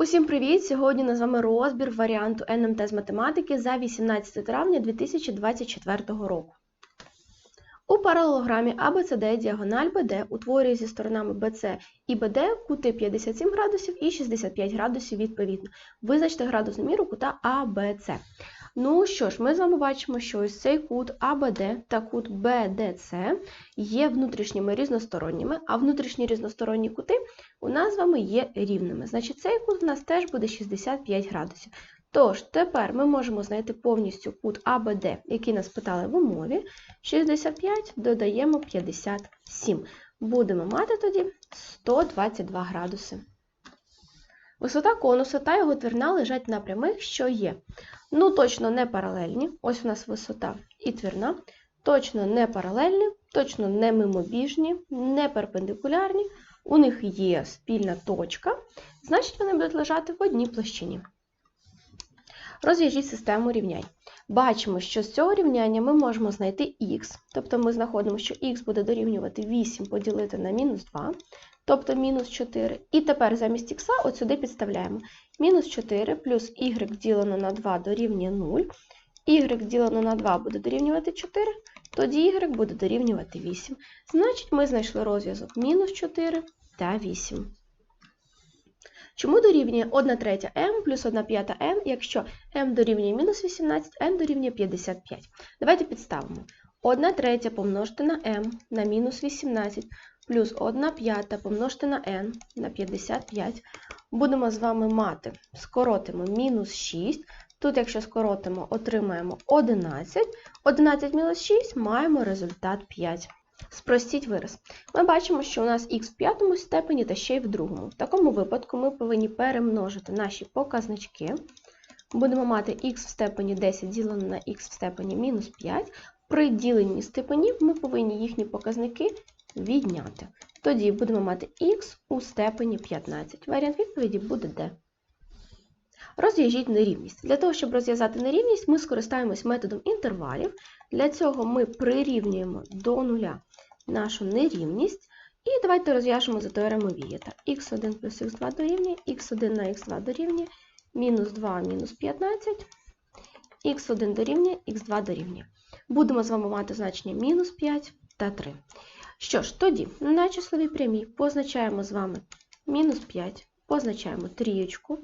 Усім привіт! Сьогодні на з вами розбір варіанту НМТ з математики за 18 травня 2024 року. У паралелограмі ABCD діагональ BD утворює зі сторонами BC і BD кути 57 градусів і 65 градусів відповідно. Визначте градусну міру кута ABC. Ну що ж, ми з вами бачимо, що ось цей кут ABD та кут BDC є внутрішніми різносторонніми, а внутрішні різносторонні кути у нас з вами є рівними. Значить, цей кут у нас теж буде 65 градусів. Тож, тепер ми можемо знайти повністю кут АБД, який нас питали в умові. 65 додаємо 57. Будемо мати тоді 122 градуси. Висота конуса та його твірна лежать на прямих, що є. Ну, точно не паралельні. Ось у нас висота і твірна. Точно не паралельні, точно не мимобіжні, не перпендикулярні. У них є спільна точка, значить вони будуть лежати в одній площині. Розв'яжіть систему рівнянь. Бачимо, що з цього рівняння ми можемо знайти х, тобто ми знаходимо, що х буде дорівнювати 8 поділити на мінус 2, тобто мінус 4. І тепер замість х от сюди підставляємо. Мінус 4 плюс y ділено на 2 дорівнює 0, y ділено на 2 буде дорівнювати 4, тоді y буде дорівнювати 8. Значить, ми знайшли розв'язок мінус 4 та 8. Чому дорівнює 1 третя m плюс 1 п'ята n, якщо m дорівнює мінус 18, n дорівнює 55. Давайте підставимо. 1 третя помножити на m на мінус 18 плюс 1 п'ята помножити на n на 55. Будемо з вами мати, скоротимо мінус 6. Тут, якщо скоротимо, отримаємо 11. 11 мінус 6 маємо результат 5. Спростіть вираз. Ми бачимо, що у нас х в п'ятому степені та ще й в другому. В такому випадку ми повинні перемножити наші показнички. Будемо мати х в степені 10 ділено на х в степені мінус 5. При діленні степенів ми повинні їхні показники відняти. Тоді будемо мати х у степені 15. Варіант відповіді буде d. Розв'яжіть нерівність. Для того, щоб розв'язати нерівність, ми скористаємось методом інтервалів. Для цього ми прирівнюємо до нуля нашу нерівність. І давайте розв'яжемо за теоремою Вієта. х1 плюс х2 дорівнює, х1 на х2 дорівнює, мінус 2 мінус 15, х1 дорівнює, х2 дорівнює. Будемо з вами мати значення мінус 5 та 3. Що ж, тоді на числовій прямій позначаємо з вами мінус 5, позначаємо трієчку,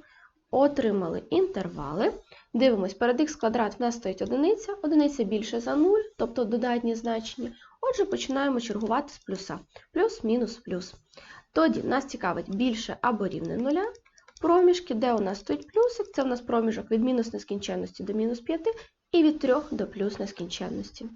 отримали інтервали. Дивимось, перед х квадрат в нас стоїть одиниця, одиниця більше за 0, тобто додатні значення. Отже, починаємо чергувати з плюса. Плюс, мінус, плюс. Тоді нас цікавить більше або рівне нуля. Проміжки, де у нас стоїть плюсик, це у нас проміжок від мінус нескінченності до мінус 5 і від 3 до плюс нескінченності.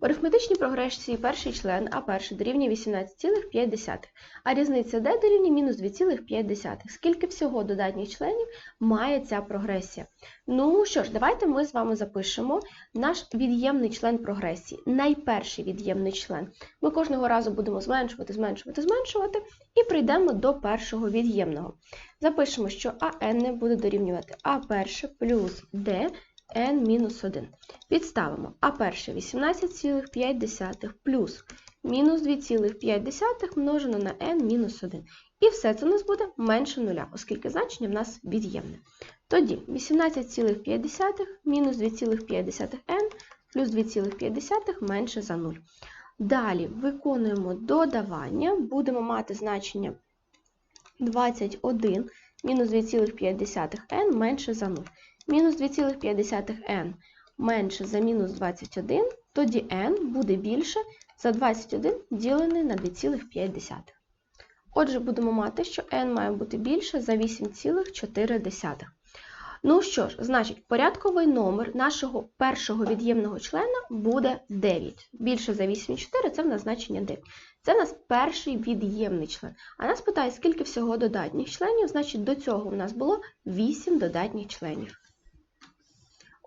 В арифметичній прогресії перший член А1 дорівнює 18,5, а різниця d дорівнює мінус 2,5. Скільки всього додатніх членів має ця прогресія? Ну що ж, давайте ми з вами запишемо наш від'ємний член прогресії, найперший від'ємний член. Ми кожного разу будемо зменшувати, зменшувати, зменшувати і прийдемо до першого від'ємного. Запишемо, що АН буде дорівнювати А1 плюс d n-1. Підставимо а перше 18,5 плюс мінус 2,5 множено на n-1. І все це у нас буде менше нуля, оскільки значення в нас від'ємне. Тоді 18,5 мінус 2,5n плюс 2,5 менше за 0. Далі виконуємо додавання, будемо мати значення 21 мінус 2,5n менше за 0 мінус 2,5n менше за мінус 21, тоді n буде більше за 21 ділений на 2,5. Отже, будемо мати, що n має бути більше за 8,4. Ну що ж, значить, порядковий номер нашого першого від'ємного члена буде 9. Більше за 8,4 це в нас значення 9. Це у нас перший від'ємний член. А нас питає, скільки всього додатніх членів, значить, до цього у нас було 8 додатніх членів.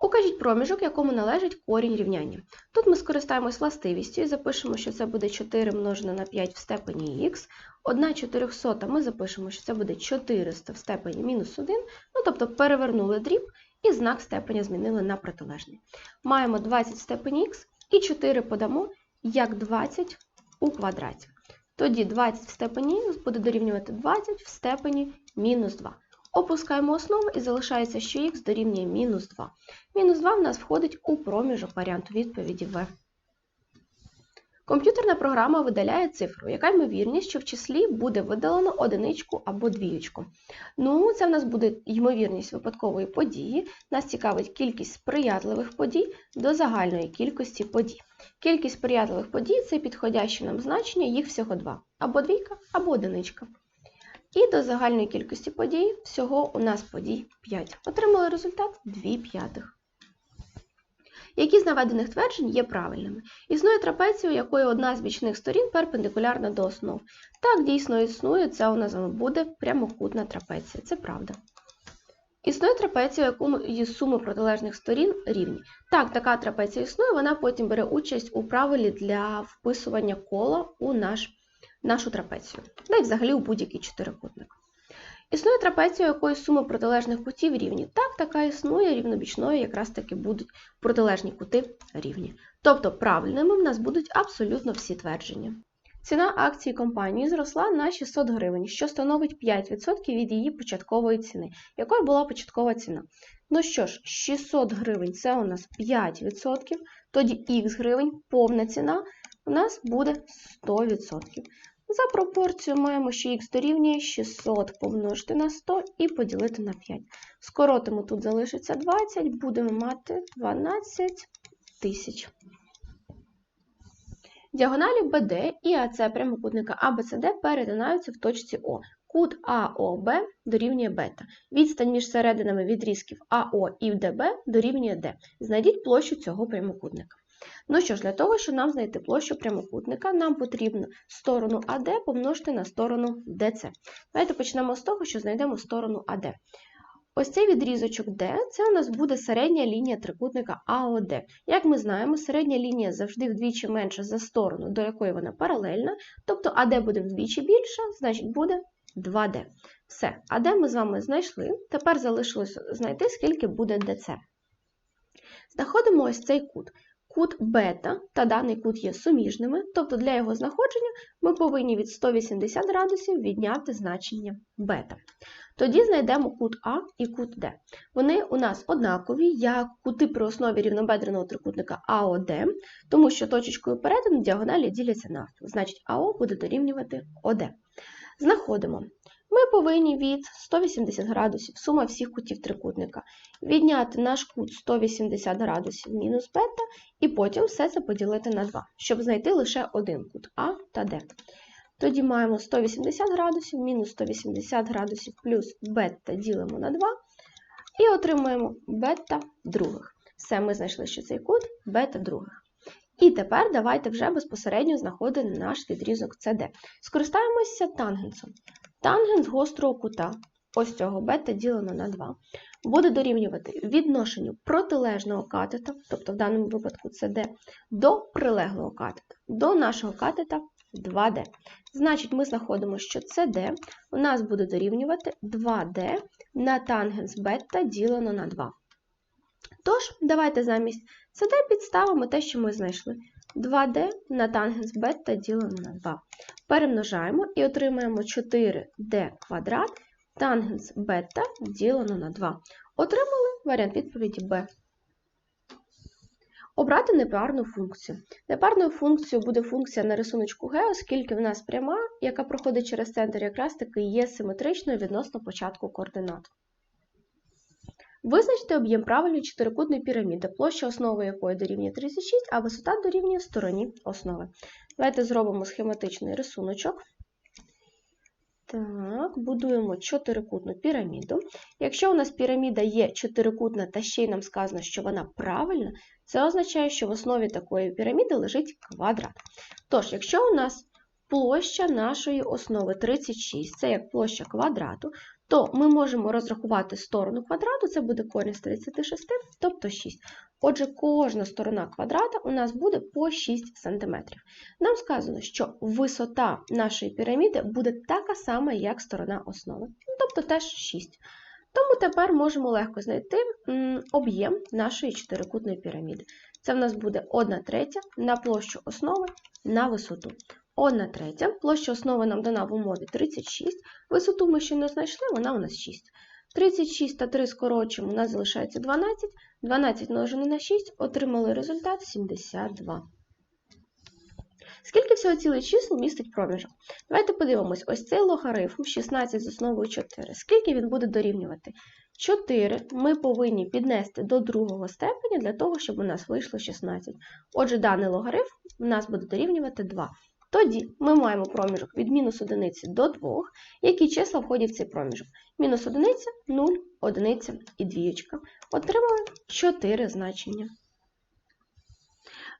Укажіть проміжок, якому належить корінь рівняння. Тут ми скористаємось властивістю і запишемо, що це буде 4 множено на 5 в степені х. 1 400 ми запишемо, що це буде 400 в степені мінус 1, ну тобто перевернули дріб і знак степеня змінили на протилежний. Маємо 20 в степені х і 4 подамо як 20 у квадраті. Тоді 20 в степені х буде дорівнювати 20 в степені мінус 2. Опускаємо основу і залишається, що х дорівнює мінус 2. Мінус 2 в нас входить у проміжок варіанту відповіді В. Комп'ютерна програма видаляє цифру, яка ймовірність, що в числі буде видалено одиничку або двіючку. Ну, це в нас буде ймовірність випадкової події. Нас цікавить кількість сприятливих подій до загальної кількості подій. Кількість сприятливих подій це підходяще нам значення, їх всього два. Або двійка, або одиничка. І до загальної кількості подій всього у нас подій 5. Отримали результат 2 п'ятих. Які з наведених тверджень є правильними? Існує трапеція, у якої одна з бічних сторін перпендикулярна до основ. Так, дійсно існує, це у нас буде прямокутна трапеція. Це правда. Існує трапеція, у якої суми протилежних сторін рівні. Так, така трапеція існує, вона потім бере участь у правилі для вписування кола у наш, нашу трапецію. Да й взагалі у будь-який чотирикутник. Існує трапеція, якої суми протилежних кутів рівні. Так, така існує, рівнобічною якраз таки будуть протилежні кути рівні. Тобто правильними в нас будуть абсолютно всі твердження. Ціна акції компанії зросла на 600 гривень, що становить 5% від її початкової ціни. Якою була початкова ціна? Ну що ж, 600 гривень це у нас 5%, тоді х гривень, повна ціна, у нас буде 100%. За пропорцію маємо, що х дорівнює 600 помножити на 100 і поділити на 5. Скоротимо, тут залишиться 20, будемо мати 12 тисяч. Діагоналі BD і АЦ прямокутника ABCD перетинаються в точці О. Кут АОБ дорівнює бета. Відстань між серединами відрізків АО і ДБ дорівнює D. Знайдіть площу цього прямокутника. Ну що ж, для того, щоб нам знайти площу прямокутника, нам потрібно сторону АД помножити на сторону ДЦ. Давайте почнемо з того, що знайдемо сторону АД. Ось цей відрізочок D це у нас буде середня лінія трикутника АОД. Як ми знаємо, середня лінія завжди вдвічі менша за сторону, до якої вона паралельна, тобто АД буде вдвічі більша, значить буде 2D. Все, АД ми з вами знайшли. Тепер залишилось знайти, скільки буде ДЦ. Знаходимо ось цей кут. Кут бета та даний кут є суміжними, тобто для його знаходження ми повинні від 180 градусів відняти значення бета. Тоді знайдемо кут А і кут Д. Вони у нас однакові, як кути при основі рівнобедреного трикутника АОД, тому що точечкою перетину діагоналі діляться навпіл. Значить, АО буде дорівнювати ОД. Знаходимо. Ми повинні від 180 градусів, сума всіх кутів трикутника, відняти наш кут 180 градусів мінус бета, і потім все це поділити на 2, щоб знайти лише один кут А та Д. Тоді маємо 180 градусів, мінус 180 градусів плюс бета ділимо на 2 і отримуємо бета других. Все, ми знайшли, що цей кут бета других. І тепер давайте вже безпосередньо знаходимо наш відрізок CD. Скористаємося тангенсом. Тангенс гострого кута, ось цього бета ділено на 2, буде дорівнювати відношенню протилежного катета, тобто в даному випадку CD, до прилеглого катета, до нашого катета 2D. Значить, ми знаходимо, що CD у нас буде дорівнювати 2D на тангенс бета ділено на 2. Тож, давайте замість CD підставимо те, що ми знайшли. 2D на тангенс бета ділено на 2. Перемножаємо і отримаємо 4D квадрат тангенс бета ділено на 2. Отримали варіант відповіді Б. Обрати непарну функцію. Непарною функцією буде функція на рисуночку Г, оскільки в нас пряма, яка проходить через центр, якраз таки є симетричною відносно початку координат. Визначте об'єм правильної чотирикутної піраміди, площа основи якої дорівнює 36, а висота дорівнює стороні основи. Давайте зробимо схематичний рисуночок. Так, будуємо чотирикутну піраміду. Якщо у нас піраміда є чотирикутна, та ще й нам сказано, що вона правильна, це означає, що в основі такої піраміди лежить квадрат. Тож, якщо у нас площа нашої основи 36, це як площа квадрату, то ми можемо розрахувати сторону квадрату, це буде корінь з 36, тобто 6. Отже, кожна сторона квадрата у нас буде по 6 см. Нам сказано, що висота нашої піраміди буде така сама, як сторона основи, тобто теж 6. Тому тепер можемо легко знайти об'єм нашої чотирикутної піраміди. Це в нас буде 1 третя на площу основи на висоту. 1 третя, площа основи нам дана в умові 36, висоту ми ще не знайшли, вона у нас 6. 36 та 3 скорочуємо, у нас залишається 12. 12 множене на 6, отримали результат 72. Скільки всього цілих чисел містить проміжок? Давайте подивимось, ось цей логарифм 16 з основою 4. Скільки він буде дорівнювати? 4 ми повинні піднести до другого степеня для того, щоб у нас вийшло 16. Отже, даний логарифм у нас буде дорівнювати 2. Тоді ми маємо проміжок від мінус 1 до 2. Які числа входять в цей проміжок? Мінус 1, 0, 1 і 2. Отримали 4 значення.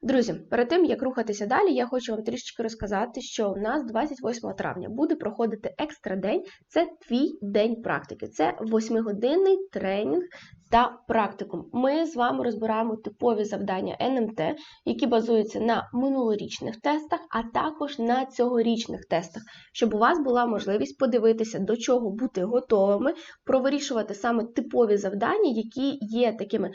Друзі, перед тим як рухатися далі, я хочу вам трішечки розказати, що у нас 28 травня буде проходити екстра день. Це твій день практики. Це 8-годинний тренінг та практикум. Ми з вами розбираємо типові завдання НМТ, які базуються на минулорічних тестах, а також на цьогорічних тестах, щоб у вас була можливість подивитися, до чого бути готовими, провирішувати саме типові завдання, які є такими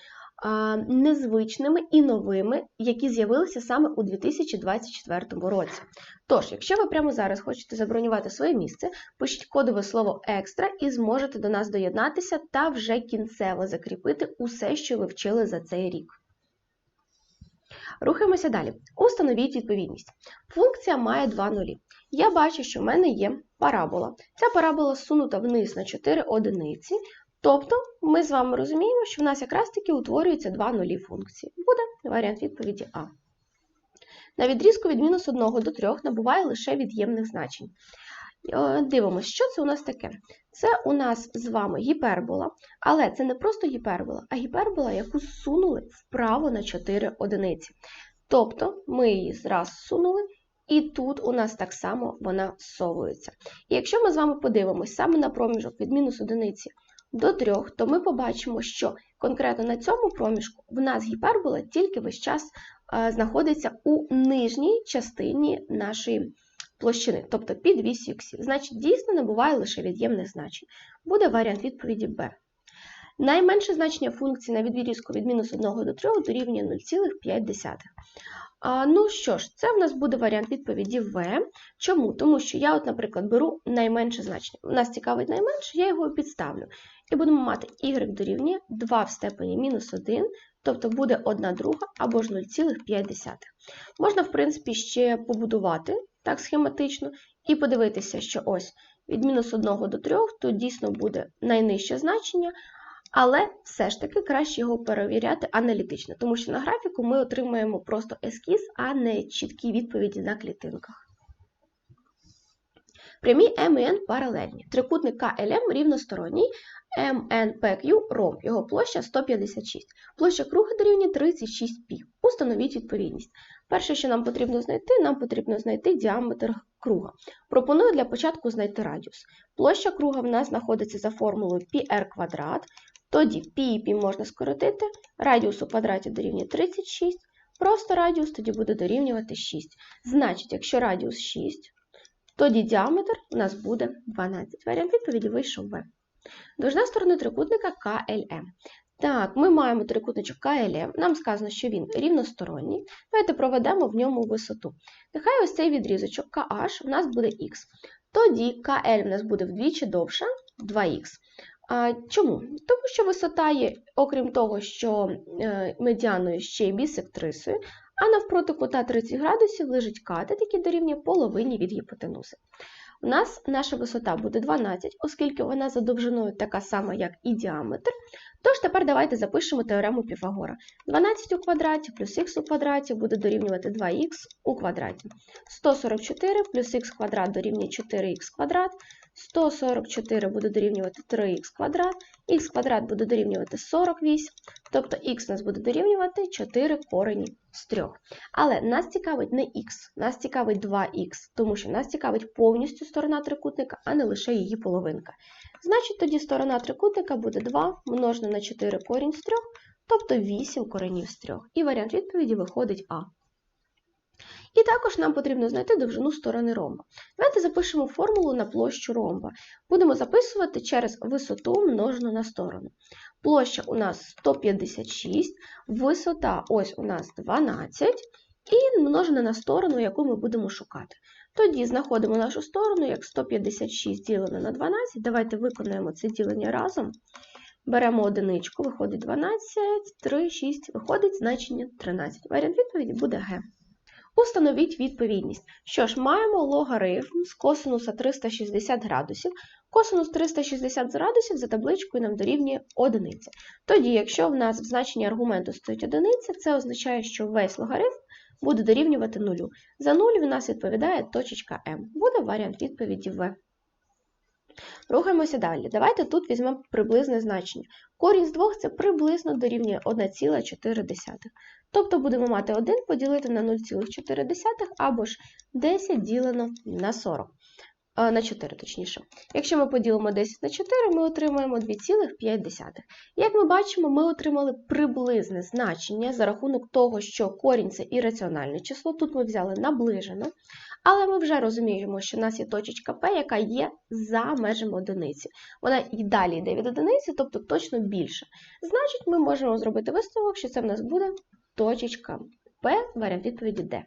незвичними і новими, які з'явилися саме у 2024 році. Тож, якщо ви прямо зараз хочете забронювати своє місце, пишіть кодове слово екстра і зможете до нас доєднатися та вже кінцево закріпити усе, що ви вчили за цей рік. Рухаємося далі. Установіть відповідність. Функція має два нулі. Я бачу, що в мене є парабола. Ця парабола сунута вниз на 4 одиниці, Тобто ми з вами розуміємо, що в нас якраз таки утворюються два нулі функції. Буде варіант відповіді А. На відрізку від мінус 1 до 3 набуває лише від'ємних значень. Е, дивимося, що це у нас таке? Це у нас з вами гіпербола, але це не просто гіпербола, а гіпербола, яку зсунули вправо на 4 одиниці. Тобто ми її зразу зсунули, і тут у нас так само вона зсовується. І якщо ми з вами подивимося саме на проміжок від мінус одиниці до 3, то ми побачимо, що конкретно на цьому проміжку в нас гіпербола тільки весь час е, знаходиться у нижній частині нашої площини, тобто під вісю іксів. Значить, дійсно не буває лише від'ємних значень. Буде варіант відповіді Б. Найменше значення функції на відрізку від мінус 1 до 3 дорівнює 0,5. Ну що ж, це в нас буде варіант відповіді В. Чому? Тому що я, от, наприклад, беру найменше значення. У нас цікавить найменше, я його підставлю. І будемо мати y дорівнює 2 в степені мінус 1, тобто буде 1 друга або ж 0,5. Можна, в принципі, ще побудувати так схематично і подивитися, що ось від мінус 1 до 3 тут дійсно буде найнижче значення, але все ж таки краще його перевіряти аналітично, тому що на графіку ми отримаємо просто ескіз, а не чіткі відповіді на клітинках. Прямі М і Н паралельні. Трикутник КЛМ рівносторонній, МНПQ ромб, його площа 156. Площа круга дорівнює 36π. Установіть відповідність. Перше, що нам потрібно знайти, нам потрібно знайти діаметр круга. Пропоную для початку знайти радіус. Площа круга в нас знаходиться за формулою πr квадрат. Тоді π і π можна скоротити, радіус у квадраті дорівнює 36, просто радіус тоді буде дорівнювати 6. Значить, якщо радіус 6, тоді діаметр у нас буде 12. Варіант відповіді вийшов В. Довжина сторони трикутника КЛМ. Так, ми маємо трикутничок КЛМ, нам сказано, що він рівносторонній. Давайте проведемо в ньому висоту. Нехай ось цей відрізочок KH у нас буде Х. Тоді КЛ у нас буде вдвічі довша 2х. Чому? Тому що висота є, окрім того, що е, медіаною ще й бісектрисою, а навпроти кута 30 градусів лежить катет, який дорівнює половині від гіпотенузи. У нас наша висота буде 12, оскільки вона за довжиною така сама, як і діаметр. Тож тепер давайте запишемо теорему Піфагора. 12 у квадраті плюс х у квадраті буде дорівнювати 2х у квадраті. 144 плюс х квадрат дорівнює 4х квадрат. 144 буде дорівнювати 3х квадрат, х квадрат буде дорівнювати 48, тобто х нас буде дорівнювати 4 корені з 3. Але нас цікавить не х, нас цікавить 2х, тому що нас цікавить повністю сторона трикутника, а не лише її половинка. Значить, тоді сторона трикутника буде 2 множено на 4 корінь з 3, тобто 8 коренів з 3. І варіант відповіді виходить А. І також нам потрібно знайти довжину сторони ромба. Давайте запишемо формулу на площу ромба. Будемо записувати через висоту множену на сторону. Площа у нас 156, висота ось у нас 12, і множена на сторону, яку ми будемо шукати. Тоді знаходимо нашу сторону як 156 ділено на 12. Давайте виконаємо це ділення разом. Беремо одиничку, виходить 12, 3, 6, виходить значення 13. Варіант відповіді буде Г. Установіть відповідність. Що ж, маємо логарифм з косинуса 360 градусів. Косинус 360 градусів за табличкою нам дорівнює одиниця. Тоді, якщо в нас в значенні аргументу стоїть одиниця, це означає, що весь логарифм буде дорівнювати нулю. За 0 в нас відповідає точечка М. Буде варіант відповіді В. Рухаємося далі. Давайте тут візьмемо приблизне значення. Корінь з 2 це приблизно дорівнює 1,4. Тобто будемо мати 1 поділити на 0,4 або ж 10 ділено на 40. На 4, точніше. Якщо ми поділимо 10 на 4, ми отримаємо 2,5. Як ми бачимо, ми отримали приблизне значення за рахунок того, що корінь це ірраціональне число. Тут ми взяли наближено. Але ми вже розуміємо, що в нас є точечка P, яка є за межами одиниці. Вона і далі йде від одиниці, тобто точно більше. Значить, ми можемо зробити висновок, що це в нас буде точечка P, варіант відповіді D.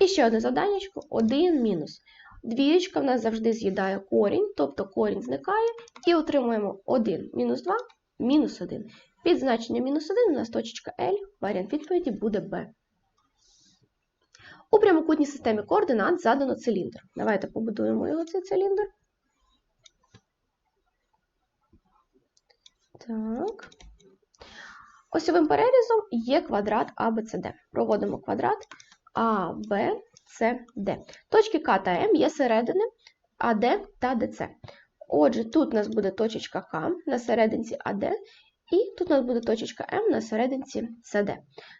І ще одне завданнячко: 1 мінус. Двієчка в нас завжди з'їдає корінь, тобто корінь зникає, і отримуємо 1 мінус 2 мінус 1. Під значенням мінус 1 у нас точечка L, варіант відповіді буде B. У прямокутній системі координат задано циліндр. Давайте побудуємо його цей циліндр. Так. Осьовим перерізом є квадрат ABCD. Проводимо квадрат ABCD. Точки К та М є середини АД та ДЦ. Отже, тут у нас буде точечка К на серединці АД, і тут у нас буде точечка М на серединці СД.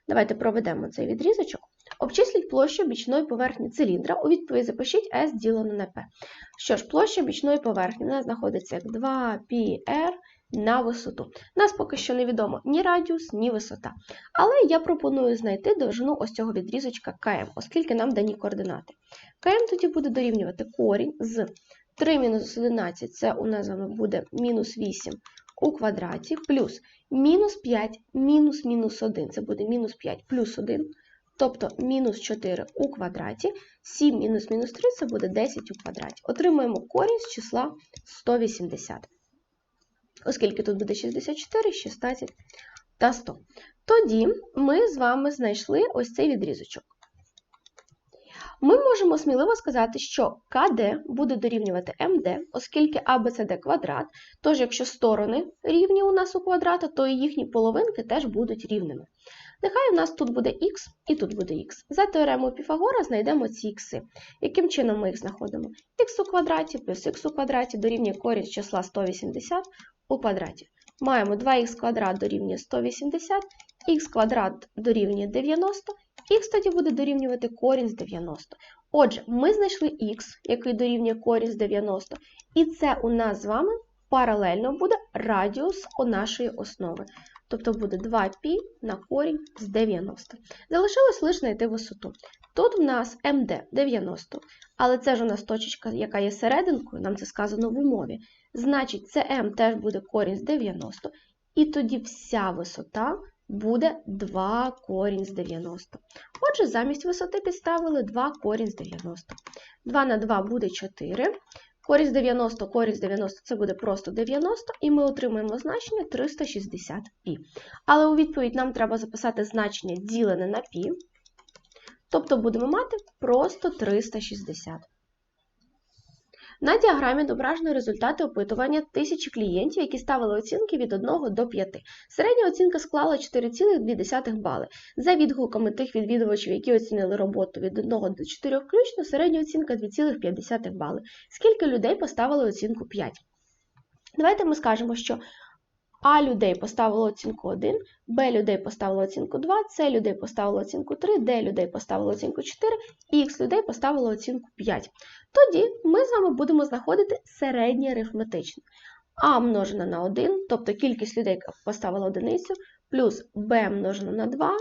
Давайте проведемо цей відрізочок. Обчисліть площу бічної поверхні циліндра. У відповідь запишіть S ділено на P. Що ж, площа бічної поверхні у нас знаходиться як 2πr на висоту. Нас поки що невідомо ні радіус, ні висота. Але я пропоную знайти довжину ось цього відрізочка КМ, оскільки нам дані координати. КМ тоді буде дорівнювати корінь з 3 мінус 11, це у нас з вами буде мінус 8 у квадраті, плюс мінус 5 мінус мінус 1, це буде мінус 5 плюс 1. Тобто мінус 4 у квадраті, 7 мінус мінус 3 це буде 10 у квадраті. Отримуємо корінь з числа 180. Оскільки тут буде 64, 16 та 100. Тоді ми з вами знайшли ось цей відрізочок. Ми можемо сміливо сказати, що КД буде дорівнювати МД, оскільки АБЦД квадрат, тож якщо сторони рівні у нас у квадрата, то і їхні половинки теж будуть рівними. Нехай у нас тут буде х і тут буде х. За теоремою Піфагора знайдемо ці ікси. Яким чином ми їх знаходимо? х у квадраті плюс х у квадраті дорівнює корінь з числа 180 у квадраті. Маємо 2х квадрат дорівнює 180, х квадрат дорівнює 90, х тоді буде дорівнювати корінь з 90. Отже, ми знайшли х, який дорівнює корінь з 90, і це у нас з вами паралельно буде радіус у нашої основи. Тобто буде 2π на корінь з 90. Залишилось лише знайти висоту. Тут в нас МД 90, але це ж у нас точечка, яка є серединкою, нам це сказано в умові. Значить, СМ теж буде корінь з 90, і тоді вся висота буде 2 корінь з 90. Отже, замість висоти підставили 2 корінь з 90. 2 на 2 буде 4. Корінь з 90, корість 90 це буде просто 90, і ми отримаємо значення 360 π. Але у відповідь нам треба записати значення ділене на π. Тобто будемо мати просто 360. На діаграмі зображено результати опитування тисячі клієнтів, які ставили оцінки від 1 до 5. Середня оцінка склала 4,2 бали. За відгуками тих відвідувачів, які оцінили роботу від 1 до 4 включно, середня оцінка 2,5 бали. Скільки людей поставили оцінку 5? Давайте ми скажемо, що а людей поставило оцінку 1, Б людей поставило оцінку 2, С людей поставило оцінку 3, Д людей поставило оцінку 4, і Х людей поставило оцінку 5. Тоді ми з вами будемо знаходити середнє арифметичне. А множено на 1, тобто кількість людей, яка поставила одиницю, плюс Б множено на 2,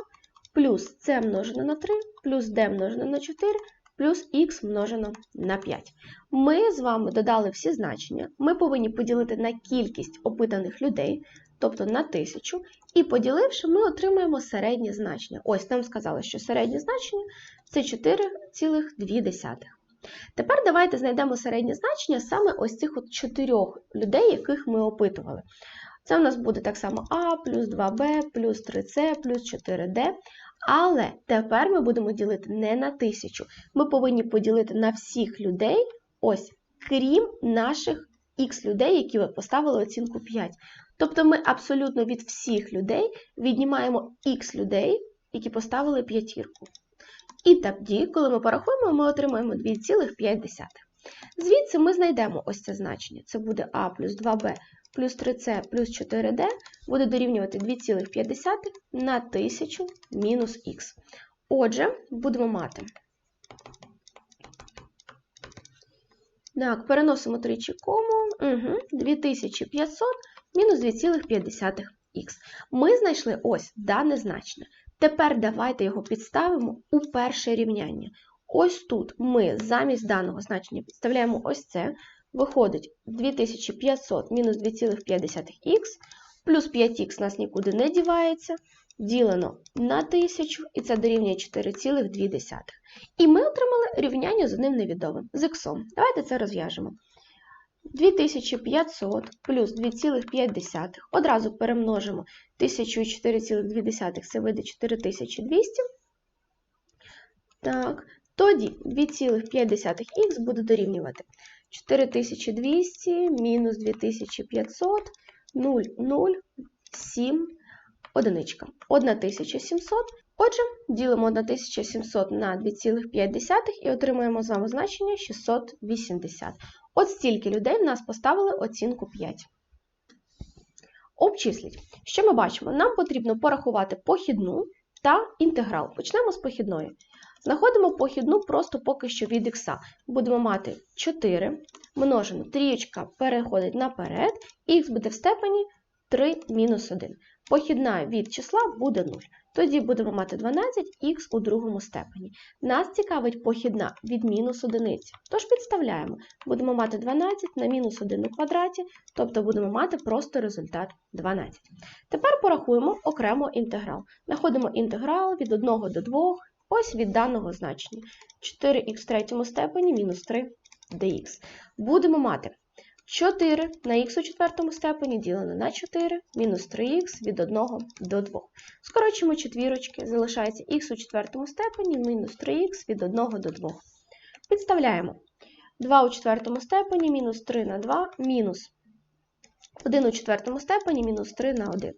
плюс С множено на 3, плюс Д множено на 4, плюс х множено на 5. Ми з вами додали всі значення. Ми повинні поділити на кількість опитаних людей, тобто на 1000, і поділивши, ми отримаємо середнє значення. Ось нам сказали, що середнє значення це 4,2. Тепер давайте знайдемо середнє значення саме ось цих от чотирьох людей, яких ми опитували. Це у нас буде так само А плюс 2Б плюс 3С плюс 4D. Але тепер ми будемо ділити не на тисячу. Ми повинні поділити на всіх людей, ось, крім наших х людей, які ви поставили оцінку 5. Тобто ми абсолютно від всіх людей віднімаємо х людей, які поставили п'ятірку. І тоді, коли ми порахуємо, ми отримаємо 2,5. Звідси ми знайдемо ось це значення. Це буде А плюс 2Б плюс 3С плюс 4D буде дорівнювати 2,5 на 1000 мінус х. Отже, будемо мати. Так, переносимо тричі кому. Угу, 2500 мінус 2,5х. Ми знайшли ось дане значення. Тепер давайте його підставимо у перше рівняння. Ось тут ми замість даного значення підставляємо ось це. Виходить 2500 мінус 2,5х, плюс 5х нас нікуди не дівається, ділено на 1000, і це дорівнює 4,2. І ми отримали рівняння з одним невідомим, з х. Давайте це розв'яжемо. 2500 плюс 2,5. Одразу перемножимо 1004,2, це вийде 4200. Так, тоді 2,5х буде дорівнювати 4200 мінус 2500, 0, 0, 7, одиничка. 1700. Отже, ділимо 1700 на 2,5 і отримуємо з вами значення 680. От стільки людей в нас поставили оцінку 5. Обчисліть. Що ми бачимо? Нам потрібно порахувати похідну та інтеграл. Почнемо з похідної. Знаходимо похідну просто поки що від х. Будемо мати 4 множено, трієчка переходить наперед, х буде в степені 3 мінус 1. Похідна від числа буде 0. Тоді будемо мати 12х у другому степені. Нас цікавить похідна від мінус 1. Тож підставляємо. Будемо мати 12 на мінус 1 у квадраті, тобто будемо мати просто результат 12. Тепер порахуємо окремо інтеграл. Знаходимо інтеграл від 1 до 2, ось від даного значення. 4х в третьому степені мінус 3 dx. Будемо мати 4 на х у четвертому степені ділено на 4 мінус 3х від 1 до 2. Скорочуємо четвірочки, залишається х у четвертому степені мінус 3х від 1 до 2. Підставляємо 2 у четвертому степені мінус 3 на 2 мінус 1 у четвертому степені мінус 3 на 1.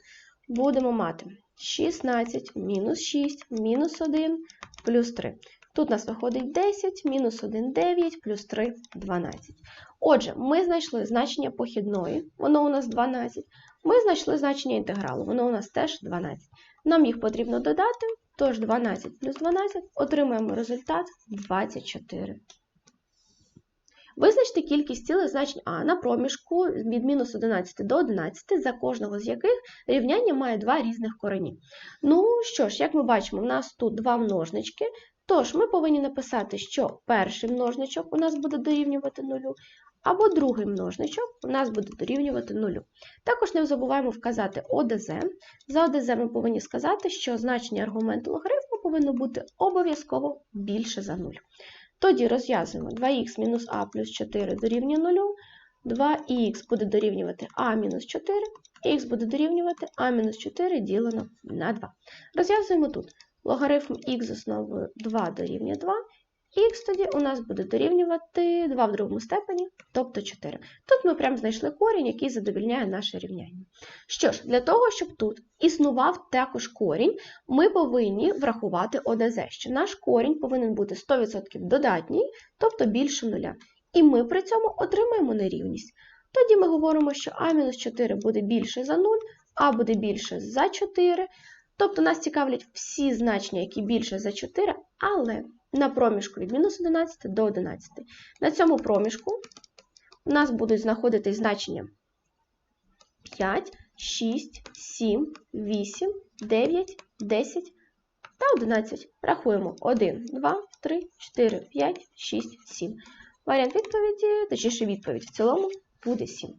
Будемо мати 16 мінус 6 мінус 1 плюс 3. Тут у нас виходить 10, мінус 1 9, плюс 3 12. Отже, ми знайшли значення похідної, воно у нас 12. Ми знайшли значення інтегралу, воно у нас теж 12. Нам їх потрібно додати, тож 12 плюс 12 отримаємо результат 24. Визначте кількість цілих значень А на проміжку від мінус 11 до 11, за кожного з яких рівняння має два різних корені. Ну що ж, як ми бачимо, в нас тут два множнички, Тож, ми повинні написати, що перший множничок у нас буде дорівнювати нулю, або другий множничок у нас буде дорівнювати нулю. Також не забуваємо вказати ОДЗ. За ОДЗ ми повинні сказати, що значення аргументу логарифму повинно бути обов'язково більше за 0. Тоді розв'язуємо 2х мінус а плюс 4 дорівнює 0, 2х буде дорівнювати а мінус 4, х буде дорівнювати а мінус 4 ділено на 2. Розв'язуємо тут. Логарифм х з основою 2 дорівнює 2, х тоді у нас буде дорівнювати 2 в другому степені, тобто 4. Тут ми прямо знайшли корінь, який задовільняє наше рівняння. Що ж, для того, щоб тут існував також корінь, ми повинні врахувати ОДЗ, що наш корінь повинен бути 100% додатній, тобто більше нуля. І ми при цьому отримаємо нерівність. Тоді ми говоримо, що а-4 буде більше за 0, а буде більше за 4. Тобто нас цікавлять всі значення, які більше за 4, але на проміжку від мінус 11 до 11. На цьому проміжку у нас будуть знаходитись значення 5, 6, 7, 8, 9, 10 та 11. Рахуємо 1, 2, 3, 4, 5, 6, 7. Варіант відповіді, точніше відповідь в цілому буде 7.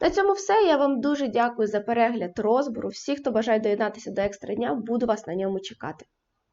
На цьому все. Я вам дуже дякую за перегляд розбору. Всі, хто бажає доєднатися до екстра дня, буду вас на ньому чекати.